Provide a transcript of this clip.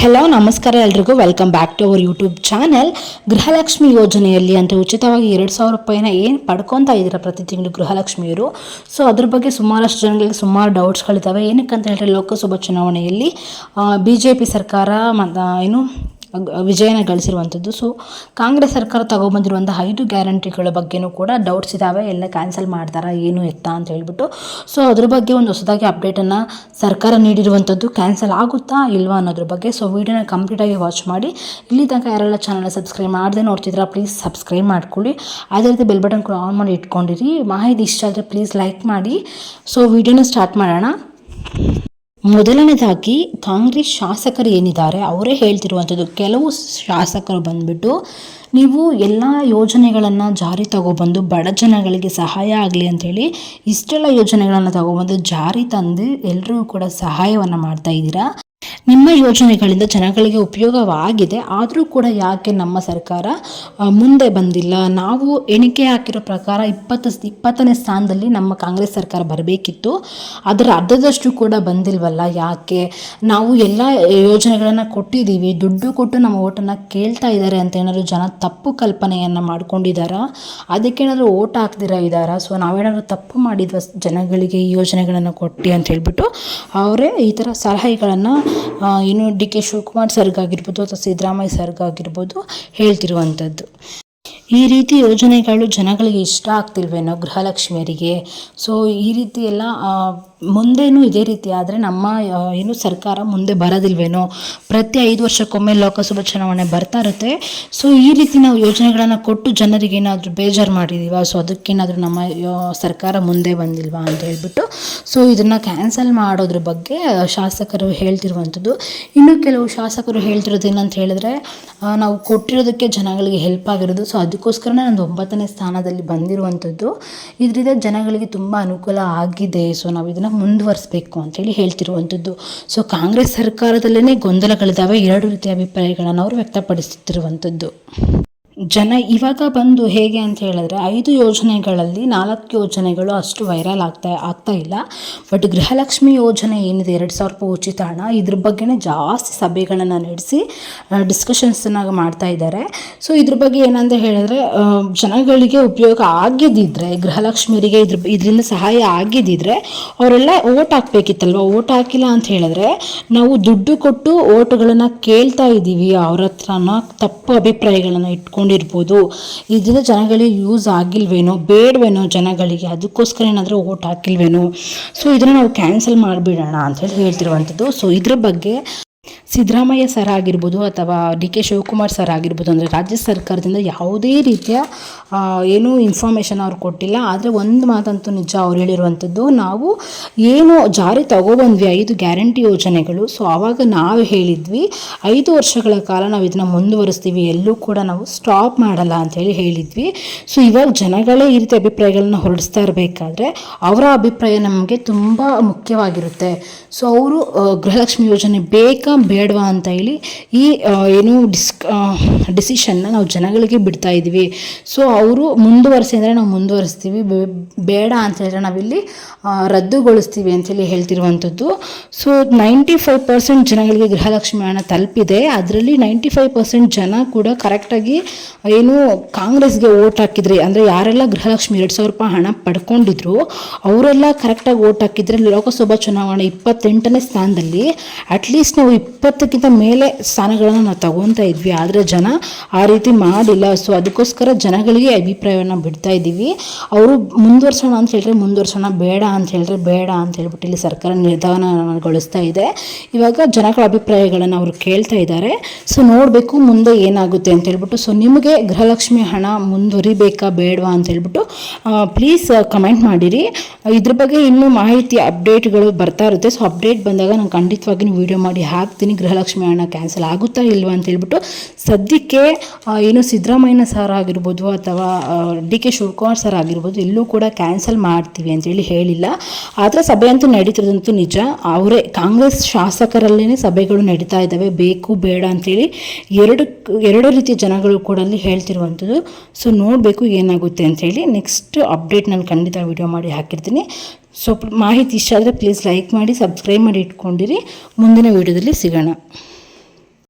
Hello ನಮಸ್ಕಾರ ಎಲ್ರಿಗೂ. Welcome back to our YouTube channel Gruhalakshmi ಯೋಜನೆಯಲ್ಲಿ ಅಂತ ಉಚಿತವಾಗಿ ಎರಡು ಸಾವಿರ ರೂಪಾಯಿನ ಏನು ಪಡ್ಕೊತಾ ಇದ್ದೀರಾ ಪ್ರತಿ ತಿಂಗಳು ಗೃಹಲಕ್ಷ್ಮಿಯವರು? ಸೊ ಅದ್ರ ಬಗ್ಗೆ ಸುಮಾರಷ್ಟು ಜನಗಳಿಗೆ ಸುಮಾರು ಡೌಟ್ಸ್ಗಳಿದ್ದಾವೆ ಏನಕ್ಕೆ ಅಂತ ಹೇಳಿದ್ರೆ ಲೋಕಸಭಾ ಚುನಾವಣೆಯಲ್ಲಿ ಬಿ ಜೆ ಪಿ ಸರ್ಕಾರ ಏನು ವಿಜಯನ ಗಳಿಸಿರುವಂಥದ್ದು. ಸೊ ಕಾಂಗ್ರೆಸ್ ಸರ್ಕಾರ ತಗೊಬಂದಿರುವಂಥ ಐದು ಗ್ಯಾರಂಟಿಗಳ ಬಗ್ಗೆನೂ ಕೂಡ ಡೌಟ್ಸ್ ಇದ್ದಾವೆ ಎಲ್ಲ ಕ್ಯಾನ್ಸಲ್ ಮಾಡ್ತಾರಾ, ಏನು ಎತ್ತ ಅಂತ ಹೇಳ್ಬಿಟ್ಟು. ಸೊ ಅದ್ರ ಬಗ್ಗೆ ಒಂದು ಹೊಸದಾಗಿ ಅಪ್ಡೇಟನ್ನು ಸರ್ಕಾರ ನೀಡಿರುವಂಥದ್ದು ಕ್ಯಾನ್ಸಲ್ ಆಗುತ್ತಾ ಇಲ್ವಾ ಅನ್ನೋದ್ರ ಬಗ್ಗೆ ಸೊ ವೀಡಿಯೋನ ಕಂಪ್ಲೀಟಾಗಿ ವಾಚ್ ಮಾಡಿ. ಇಲ್ಲಿ ತನಕ ಯಾರೆಲ್ಲ ಚಾನಲ್ ಸಬ್ಸ್ಕ್ರೈಬ್ ಮಾಡದೆ ನೋಡ್ತಿದ್ರೆ ಪ್ಲೀಸ್ ಸಬ್ಸ್ಕ್ರೈಬ್ ಮಾಡ್ಕೊಳ್ಳಿ. ಅದೇ ರೀತಿ ಬೆಲ್ ಬಟನ್ ಕೂಡ ಆನ್ ಮಾಡಿ ಇಟ್ಕೊಂಡಿರಿ. ಮಾಹಿತಿ ಇಷ್ಟ ಆದರೆ ಪ್ಲೀಸ್ ಲೈಕ್ ಮಾಡಿ. ಸೊ ವಿಡಿಯೋನ ಸ್ಟಾರ್ಟ್ ಮಾಡೋಣ. ಮೊದಲನೇದಾಗಿ ಕಾಂಗ್ರೆಸ್ ಶಾಸಕರು ಏನಿದ್ದಾರೆ ಅವರೇ ಹೇಳ್ತಿರುವಂಥದ್ದು. ಕೆಲವು ಶಾಸಕರು ಬಂದ್ಬಿಟ್ಟು ನೀವು ಎಲ್ಲ ಯೋಜನೆಗಳನ್ನು ಜಾರಿ ತಗೊಬಂದು, ಬಡ ಜನಗಳಿಗೆ ಸಹಾಯ ಆಗಲಿ ಅಂಥೇಳಿ ಇಷ್ಟೆಲ್ಲ ಯೋಜನೆಗಳನ್ನು ತಗೊಬಂದು ಜಾರಿ ತಂದು ಎಲ್ಲರೂ ಕೂಡ ಸಹಾಯವನ್ನು ಮಾಡ್ತಾ ಇದ್ದೀರಾ? ನಿಮ್ಮ ಯೋಜನೆಗಳಿಂದ ಜನಗಳಿಗೆ ಉಪಯೋಗವಾಗಿದೆ. ಆದರೂ ಕೂಡ ಯಾಕೆ ನಮ್ಮ ಸರ್ಕಾರ ಮುಂದೆ ಬಂದಿಲ್ಲ? ನಾವು ಎಣಿಕೆ ಹಾಕಿರೋ ಪ್ರಕಾರ ಇಪ್ಪತ್ತು ಇಪ್ಪತ್ತನೇ ಸ್ಥಾನದಲ್ಲಿ ನಮ್ಮ ಕಾಂಗ್ರೆಸ್ ಸರ್ಕಾರ ಬರಬೇಕಿತ್ತು. ಅದರ ಅರ್ಧದಷ್ಟು ಕೂಡ ಬಂದಿಲ್ವಲ್ಲ? ಯಾಕೆ? ನಾವು ಎಲ್ಲ ಯೋಜನೆಗಳನ್ನು ಕೊಟ್ಟಿದ್ದೀವಿ. ದುಡ್ಡು ಕೊಟ್ಟು ನಮ್ಮ ಓಟನ್ನು ಕೇಳ್ತಾ ಇದ್ದಾರೆ ಅಂತ ಏನಾದರೂ ಜನ ತಪ್ಪು ಕಲ್ಪನೆಯನ್ನು ಮಾಡ್ಕೊಂಡಿದ್ದಾರಾ? ಅದಕ್ಕೇನಾದರೂ ಓಟ್ ಹಾಕ್ದಿರ ಇದ್ದಾರಾ? ಸೊ ನಾವೇನಾದರೂ ತಪ್ಪು ಮಾಡಿದ್ವ ಜನಗಳಿಗೆ ಈ ಯೋಜನೆಗಳನ್ನು ಕೊಟ್ಟು ಅಂತ ಹೇಳ್ಬಿಟ್ಟು, ಅವರೇ ಈ ಥರ ಸಲಹೆಗಳನ್ನು ಏನು ಡಿ ಕೆ ಶಿವಕುಮಾರ್ ಸರ್ಗಾಗಿರ್ಬೋದು ಅಥವಾ ಸಿದ್ದರಾಮಯ್ಯ ಸರ್ಗಾಗಿರ್ಬೋದು ಹೇಳ್ತಿರುವಂಥದ್ದು. ಈ ರೀತಿ ಯೋಜನೆಗಳು ಜನಗಳಿಗೆ ಇಷ್ಟ ಆಗ್ತಿಲ್ವೇನೋ ಗೃಹಲಕ್ಷ್ಮಿಯರಿಗೆ? ಸೊ ಈ ರೀತಿ ಎಲ್ಲ ಮುಂದೇನೂ ಇದೇ ರೀತಿ, ಆದರೆ ನಮ್ಮ ಏನು ಸರ್ಕಾರ ಮುಂದೆ ಬರೋದಿಲ್ವೇನೋ, ಪ್ರತಿ ಐದು ವರ್ಷಕ್ಕೊಮ್ಮೆ ಲೋಕಸಭಾ ಚುನಾವಣೆ ಬರ್ತಾ ಇರುತ್ತೆ. ಸೊ ಈ ರೀತಿ ನಾವು ಯೋಜನೆಗಳನ್ನು ಕೊಟ್ಟು ಜನರಿಗೆ ಏನಾದರೂ ಬೇಜಾರು ಮಾಡಿದ್ದೀವ ಸೊ ಅದಕ್ಕೇನಾದರೂ ನಮ್ಮ ಸರ್ಕಾರ ಮುಂದೆ ಬಂದಿಲ್ವಾ ಅಂತ ಹೇಳ್ಬಿಟ್ಟು ಸೊ ಇದನ್ನು ಕ್ಯಾನ್ಸಲ್ ಮಾಡೋದ್ರ ಬಗ್ಗೆ ಶಾಸಕರು ಹೇಳ್ತಿರುವಂಥದ್ದು. ಇನ್ನು ಕೆಲವು ಶಾಸಕರು ಹೇಳ್ತಿರೋದು ಏನಂತ ಹೇಳಿದ್ರೆ ನಾವು ಕೊಟ್ಟಿರೋದಕ್ಕೆ ಜನಗಳಿಗೆ ಹೆಲ್ಪ್ ಆಗಿರೋದು. ಸೊ ಅದಕ್ಕೋಸ್ಕರನೇ ನಾನು ಒಂಬತ್ತನೇ ಸ್ಥಾನದಲ್ಲಿ ಬಂದಿರುವಂಥದ್ದು. ಇದರಿಂದ ಜನಗಳಿಗೆ ತುಂಬ ಅನುಕೂಲ ಆಗಿದೆ. ಸೊ ನಾವು ಇದನ್ನು ಮುಂದುವರಿಸಬೇಕು ಅಂತೇಳಿ ಹೇಳ್ತಿರುವಂಥದ್ದು. ಸೊ ಕಾಂಗ್ರೆಸ್ ಸರ್ಕಾರದಲ್ಲೇ ಗೊಂದಲಗಳಿದ್ದಾವೆ ಎರಡು ರೀತಿಯ ಅಭಿಪ್ರಾಯಗಳನ್ನು ಅವರು ವ್ಯಕ್ತಪಡಿಸುತ್ತಿರುವಂಥದ್ದು ಜನ ಇವಾಗ ಬಂದು ಹೇಗೆ ಅಂತ ಹೇಳಿದ್ರೆ ಐದು ಯೋಜನೆಗಳಲ್ಲಿ ನಾಲ್ಕು ಯೋಜನೆಗಳು ಅಷ್ಟು ವೈರಲ್ ಆಗ್ತಾ ಆಗ್ತಾ ಇಲ್ಲ. ಬಟ್ ಗೃಹಲಕ್ಷ್ಮಿ ಯೋಜನೆ ಏನಿದೆ, ಎರಡು ಸಾವಿರ ರೂಪಾಯಿ ಉಚಿತ ಹಣ, ಇದ್ರ ಬಗ್ಗೆನೇ ಜಾಸ್ತಿ ಸಭೆಗಳನ್ನು ನಡೆಸಿ ಡಿಸ್ಕಷನ್ಸನ್ನ ಮಾಡ್ತಾ ಇದ್ದಾರೆ. ಸೊ ಇದ್ರ ಬಗ್ಗೆ ಏನಂತ ಹೇಳಿದ್ರೆ ಜನಗಳಿಗೆ ಉಪಯೋಗ ಆಗಿದ್ದಿದ್ರೆ ಗೃಹಲಕ್ಷ್ಮಿಯರಿಗೆ ಇದ್ರ, ಇದರಿಂದ ಸಹಾಯ ಆಗಿದ್ದಿದ್ರೆ ಅವರೆಲ್ಲ ಓಟ್ ಹಾಕ್ಬೇಕಿತ್ತಲ್ವ? ಓಟ್ ಹಾಕಿಲ್ಲ ಅಂತ ಹೇಳಿದ್ರೆ ನಾವು ದುಡ್ಡು ಕೊಟ್ಟು ಓಟುಗಳನ್ನು ಕೇಳ್ತಾ ಇದ್ದೀವಿ, ಅವ್ರ ಹತ್ರನ ತಪ್ಪು ಅಭಿಪ್ರಾಯಗಳನ್ನು ಇಟ್ಕೊಂಡಿರ್ಬೋದು. ಇದರಿಂದ ಜನಗಳಿಗೆ ಯೂಸ್ ಆಗಿಲ್ವೇನೋ, ಬೇಡವೇನೋ ಜನಗಳಿಗೆ, ಅದಕ್ಕೋಸ್ಕರ ಏನಾದರೂ ಓಟ್ ಹಾಕಿಲ್ವೇನೋ. ಸೊ ಇದನ್ನು ನಾವು ಕ್ಯಾನ್ಸಲ್ ಮಾಡಿಬಿಡೋಣ ಅಂತ ಹೇಳಿ ಹೇಳ್ತಿರುವಂಥದ್ದು. ಸೊ ಇದ್ರ ಬಗ್ಗೆ ಸಿದ್ದರಾಮಯ್ಯ ಸರ್ ಆಗಿರ್ಬೋದು ಅಥವಾ ಡಿ ಕೆ ಶಿವಕುಮಾರ್ ಸರ್ ಆಗಿರ್ಬೋದು ಅಂದರೆ ರಾಜ್ಯ ಸರ್ಕಾರದಿಂದ ಯಾವುದೇ ರೀತಿಯ ಏನೂ ಇನ್ಫಾರ್ಮೇಷನ್ ಅವ್ರು ಕೊಟ್ಟಿಲ್ಲ. ಆದರೆ ಒಂದು ಮಾತಂತೂ ನಿಜ ಅವ್ರು ಹೇಳಿರುವಂಥದ್ದು ನಾವು ಏನು ಜಾರಿ ತಗೊಬಂದ್ವಿ ಐದು ಗ್ಯಾರಂಟಿ ಯೋಜನೆಗಳು. ಸೊ ಆವಾಗ ನಾವು ಹೇಳಿದ್ವಿ, ಐದು ವರ್ಷಗಳ ಕಾಲ ನಾವು ಇದನ್ನು ಮುಂದುವರಿಸ್ತೀವಿ, ಎಲ್ಲೂ ಕೂಡ ನಾವು ಸ್ಟಾಪ್ ಮಾಡಲ್ಲ ಅಂತೇಳಿ ಹೇಳಿದ್ವಿ. ಸೊ ಇವಾಗ ಜನಗಳೇ ಈ ರೀತಿ ಅಭಿಪ್ರಾಯಗಳನ್ನ ಹೊರಡಿಸ್ತಾ ಇರಬೇಕಾದ್ರೆ ಅವರ ಅಭಿಪ್ರಾಯ ನಮಗೆ ತುಂಬ ಮುಖ್ಯವಾಗಿರುತ್ತೆ. ಸೊ ಅವರು ಗೃಹಲಕ್ಷ್ಮಿ ಯೋಜನೆ ಬೇಕಾ ಬೇಡವಾ ಅಂತ ಹೇಳಿ ಈ ಏನು ಡಿಸ್ಕ್ ಡಿಸಿಷನ್ನ ನಾವು ಜನಗಳಿಗೆ ಬಿಡ್ತಾ ಇದ್ದೀವಿ. ಸೊ ಅವರು ಮುಂದುವರಿಸಿ ಅಂದರೆ ನಾವು ಮುಂದುವರಿಸ್ತೀವಿ. ಬೇಡ ಅಂತ ಹೇಳಿದ್ರೆ ನಾವಿಲ್ಲಿ ರದ್ದುಗೊಳಿಸ್ತೀವಿ ಅಂತೇಳಿ ಹೇಳ್ತಿರುವಂಥದ್ದು. ಸೊ ನೈಂಟಿ ಫೈವ್ ಪರ್ಸೆಂಟ್ ಜನಗಳಿಗೆ ಗೃಹಲಕ್ಷ್ಮಿ ಹಣ ತಲುಪಿದೆ. ಅದರಲ್ಲಿ ನೈಂಟಿ ಫೈವ್ ಪರ್ಸೆಂಟ್ ಜನ ಕೂಡ ಕರೆಕ್ಟಾಗಿ ಏನು ಕಾಂಗ್ರೆಸ್ಗೆ ಓಟ್ ಹಾಕಿದ್ರಿ, ಅಂದರೆ ಯಾರೆಲ್ಲ ಗೃಹಲಕ್ಷ್ಮಿ ಎರಡು ಸಾವಿರ ರೂಪಾಯಿ ಹಣ ಪಡ್ಕೊಂಡಿದ್ರು, ಅವರೆಲ್ಲ ಕರೆಕ್ಟಾಗಿ ಓಟ್ ಹಾಕಿದ್ರೆ ಲೋಕಸಭಾ ಚುನಾವಣೆ ಇಪ್ಪತ್ತೆಂಟನೇ ಸ್ಥಾನದಲ್ಲಿ ಅಟ್ಲೀಸ್ಟ್ ನಾವು ಇಪ್ಪತ್ತಕ್ಕಿಂತ ಮೇಲೆ ಸ್ಥಾನಗಳನ್ನು ನಾವು ತಗೊತಾ ಇದ್ವಿ. ಆದರೆ ಜನ ಆ ರೀತಿ ಮಾಡಿಲ್ಲ. ಸೊ ಅದಕ್ಕೋಸ್ಕರ ಜನಗಳಿಗೆ ಅಭಿಪ್ರಾಯವನ್ನು ಬಿಡ್ತಾ ಇದ್ದೀವಿ. ಅವರು ಮುಂದುವರ್ಸೋಣ ಅಂತ ಹೇಳಿದ್ರೆ ಮುಂದುವರ್ಸೋಣ, ಬೇಡ ಅಂತ ಹೇಳಿದ್ರೆ ಬೇಡ ಅಂತ ಹೇಳ್ಬಿಟ್ಟು ಇಲ್ಲಿ ಸರ್ಕಾರ ನಿರ್ಧಾರಗೊಳಿಸ್ತಾ ಇದೆ. ಇವಾಗ ಜನಗಳ ಅಭಿಪ್ರಾಯಗಳನ್ನು ಅವರು ಕೇಳ್ತಾ ಇದ್ದಾರೆ. ಸೊ ನೋಡಬೇಕು ಮುಂದೆ ಏನಾಗುತ್ತೆ ಅಂತ ಹೇಳ್ಬಿಟ್ಟು. ಸೊ ನಿಮಗೆ ಗೃಹಲಕ್ಷ್ಮಿ ಹಣ ಮುಂದುವರಿಬೇಕಾ, ಬೇಡವಾ ಅಂತ ಹೇಳ್ಬಿಟ್ಟು ಪ್ಲೀಸ್ ಕಮೆಂಟ್ ಮಾಡಿರಿ. ಇದ್ರ ಬಗ್ಗೆ ಇನ್ನೂ ಮಾಹಿತಿ, ಅಪ್ಡೇಟ್ಗಳು ಬರ್ತಾ ಇರುತ್ತೆ. ಸೊ ಅಪ್ಡೇಟ್ ಬಂದಾಗ ನಾನು ಖಂಡಿತವಾಗಿ ವಿಡಿಯೋ ಮಾಡಿ ಹಾಕ್ತೀನಿ, ಗೃಹಲಕ್ಷ್ಮಿ ಹಣ ಕ್ಯಾನ್ಸಲ್ ಆಗುತ್ತಾ ಇಲ್ವಾ ಅಂತ ಹೇಳ್ಬಿಟ್ಟು ಸದ್ಯಕ್ಕೆ ಏನು ಸಿದ್ದರಾಮಯ್ಯನ ಸರ್ ಆಗಿರ್ಬೋದು ಅಥವಾ ಡಿ ಕೆ ಶಿವಕುಮಾರ್ ಸರ್ ಆಗಿರ್ಬೋದು ಎಲ್ಲೂ ಕೂಡ ಕ್ಯಾನ್ಸಲ್ ಮಾಡ್ತೀವಿ ಅಂತೇಳಿ ಹೇಳಿಲ್ಲ. ಆದರೆ ಸಭೆ ಅಂತೂ ನಡೀತಿರೋದಂತೂ ನಿಜ. ಅವರೇ, ಕಾಂಗ್ರೆಸ್ ಶಾಸಕರಲ್ಲೇ ಸಭೆಗಳು ನಡೀತಾ ಇದ್ದಾವೆ. ಬೇಕು, ಬೇಡ ಅಂತೇಳಿ ಎರಡು ಎರಡು ರೀತಿಯ ಜನಗಳು ಕೂಡ ಅಲ್ಲಿ ಹೇಳ್ತಿರುವಂಥದ್ದು. ಸೊ ನೋಡಬೇಕು ಏನಾಗುತ್ತೆ ಅಂತೇಳಿ ನೆಕ್ಸ್ಟ್ ಅಪ್ಡೇಟ್ ನಾನು ಖಂಡಿತ ವಿಡಿಯೋ ಮಾಡಿ ಹಾಕಿರ್ತೀನಿ. ಸೊ ಮಾಹಿತಿ ಇಷ್ಟ ಆದರೆ ಪ್ಲೀಸ್ ಲೈಕ್ ಮಾಡಿ ಸಬ್ಸ್ಕ್ರೈಬ್ ಮಾಡಿ ಇಟ್ಕೊಂಡಿರಿ. ಮುಂದಿನ ವಿಡಿಯೋದಲ್ಲಿ ಸಿಗೋಣ.